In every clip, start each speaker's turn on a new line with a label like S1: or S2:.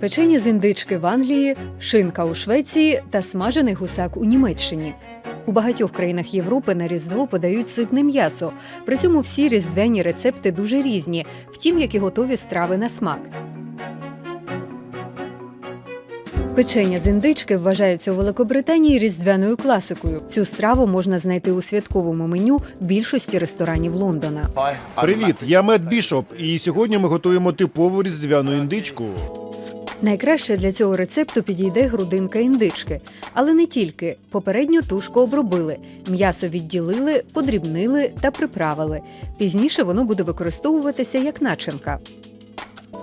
S1: печення з індички в Англії, шинка у Швеції та смажений гусак у Німеччині. У багатьох країнах Європи на Різдво подають ситне м'ясо. При цьому всі різдвяні рецепти дуже різні, втім, як і готові страви на смак. Печення з індички вважається у Великобританії різдвяною класикою. Цю страву можна знайти у святковому меню більшості ресторанів Лондона.
S2: Привіт, я Мед Бішоп, і сьогодні ми готуємо типову різдвяну індичку.
S1: Найкраще для цього рецепту підійде грудинка індички, але не тільки. Попередньо тушку обробили, м'ясо відділили, подрібнили та приправили. Пізніше воно буде використовуватися як начинка.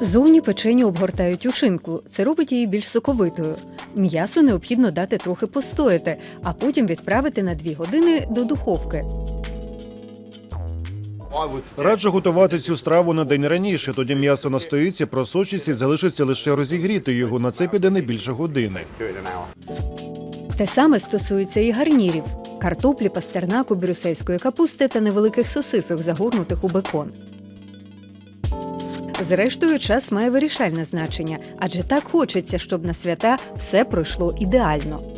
S1: Зовні печеню обгортають у шинку. Це робить її більш соковитою. М'ясо необхідно дати трохи постояти, а потім відправити на 2 години до духовки.
S2: Раджу готувати цю страву на день раніше. Тоді м'ясо настоїться, просочиться і залишиться лише розігріти його. На це піде не більше години.
S1: Те саме стосується і гарнірів: картоплі, пастернаку, брюссельської капусти та невеликих сосисок, загорнутих у бекон. Зрештою, час має вирішальне значення, адже так хочеться, щоб на свята все пройшло ідеально.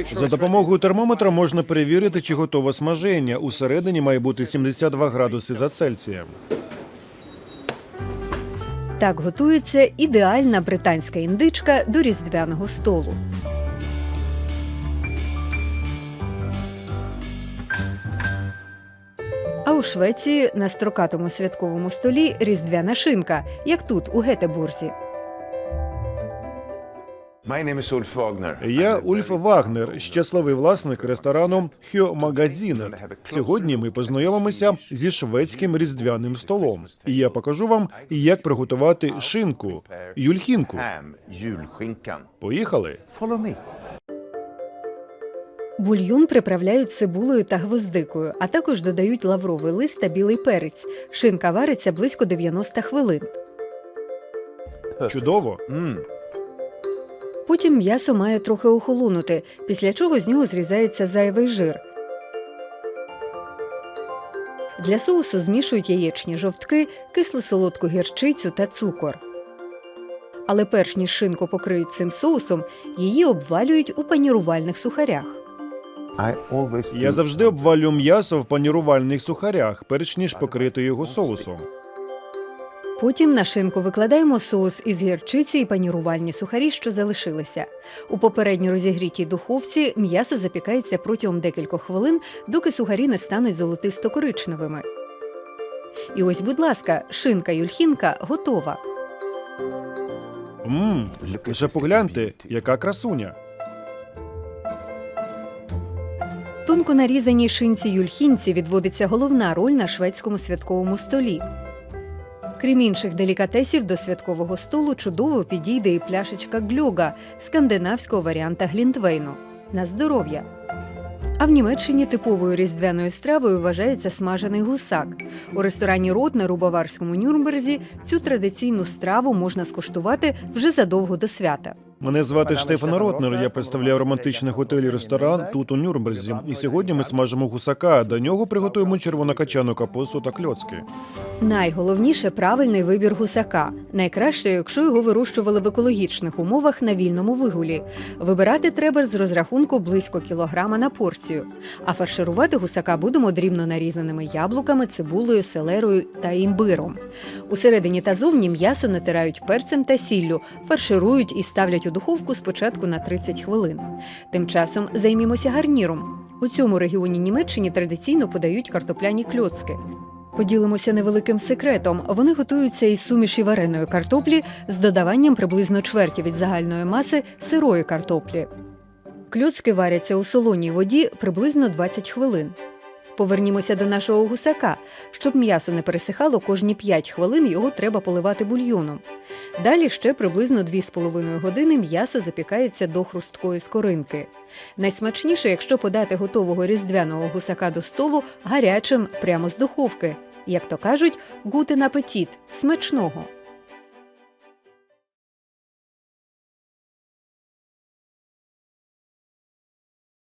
S2: За допомогою термометра можна перевірити, чи готове смаження. Усередині має бути 72 градуси за Цельсієм.
S1: Так готується ідеальна британська індичка до різдвяного столу. А у Швеції на строкатому святковому столі різдвяна шинка, як тут, у Гетебурзі.
S2: Я Ульф Вагнер, щасливий власник ресторану Хьо Магазінет. Сьогодні ми познайомимося зі шведським різдвяним столом. І я покажу вам, як приготувати шинку, юльхінку. Поїхали.
S1: Бульйон приправляють цибулею та гвоздикою, а також додають лавровий лист та білий перець. Шинка вариться близько 90 хвилин.
S2: Чудово.
S1: Потім м'ясо має трохи охолонути, після чого з нього зрізається зайвий жир. Для соусу змішують яєчні жовтки, кисло-солодку гірчицю та цукор. Але перш ніж шинку покриють цим соусом, її обвалюють у панірувальних сухарях.
S2: Я завжди обвалюю м'ясо в панірувальних сухарях, перш ніж покрити його соусом.
S1: Потім на шинку викладаємо соус із гірчиці і панірувальні сухарі, що залишилися. У попередньо розігрітій духовці м'ясо запікається протягом декількох хвилин, доки сухарі не стануть золотисто-коричневими. І ось, будь ласка, шинка юльхінка готова.
S2: Мм, лише погляньте, яка красуня.
S1: Тонко нарізаній шинці юльхінці відводиться головна роль на шведському святковому столі. Крім інших делікатесів, до святкового столу чудово підійде і пляшечка глюга скандинавського варіанта глінтвейну. На здоров'я. А в Німеччині типовою різдвяною стравою вважається смажений гусак. У ресторані Ротнер у баварському Нюрнберзі цю традиційну страву можна скуштувати вже задовго до свята.
S2: Мене звати Штефан Ротнер. Я представляю романтичний готель і ресторан тут у Нюрнберзі. І сьогодні ми смажимо гусака. До нього приготуємо червонокачану капусту та кльоцки.
S1: Найголовніше правильний вибір гусака. Найкраще, якщо його вирощували в екологічних умовах на вільному вигулі. Вибирати треба з розрахунку близько кілограма на порцію. А фарширувати гусака будемо дрібно нарізаними яблуками, цибулею, селерою та імбиром. Усередині та зовні м'ясо натирають перцем та сіллю, фарширують і ставлять у духовку спочатку на 30 хвилин. Тим часом займімося гарніром. У цьому регіоні Німеччині традиційно подають картопляні кльоцки. Поділимося невеликим секретом. Вони готуються із суміші вареної картоплі з додаванням приблизно чверті від загальної маси сирої картоплі. Кльоцки варяться у солоній воді приблизно 20 хвилин. Повернімося до нашого гусака. Щоб м'ясо не пересихало, кожні 5 хвилин його треба поливати бульйоном. Далі ще приблизно 2,5 години м'ясо запікається до хрусткої скоринки. Найсмачніше, якщо подати готового різдвяного гусака до столу гарячим прямо з духовки. Як то кажуть, гутен апетіт – смачного.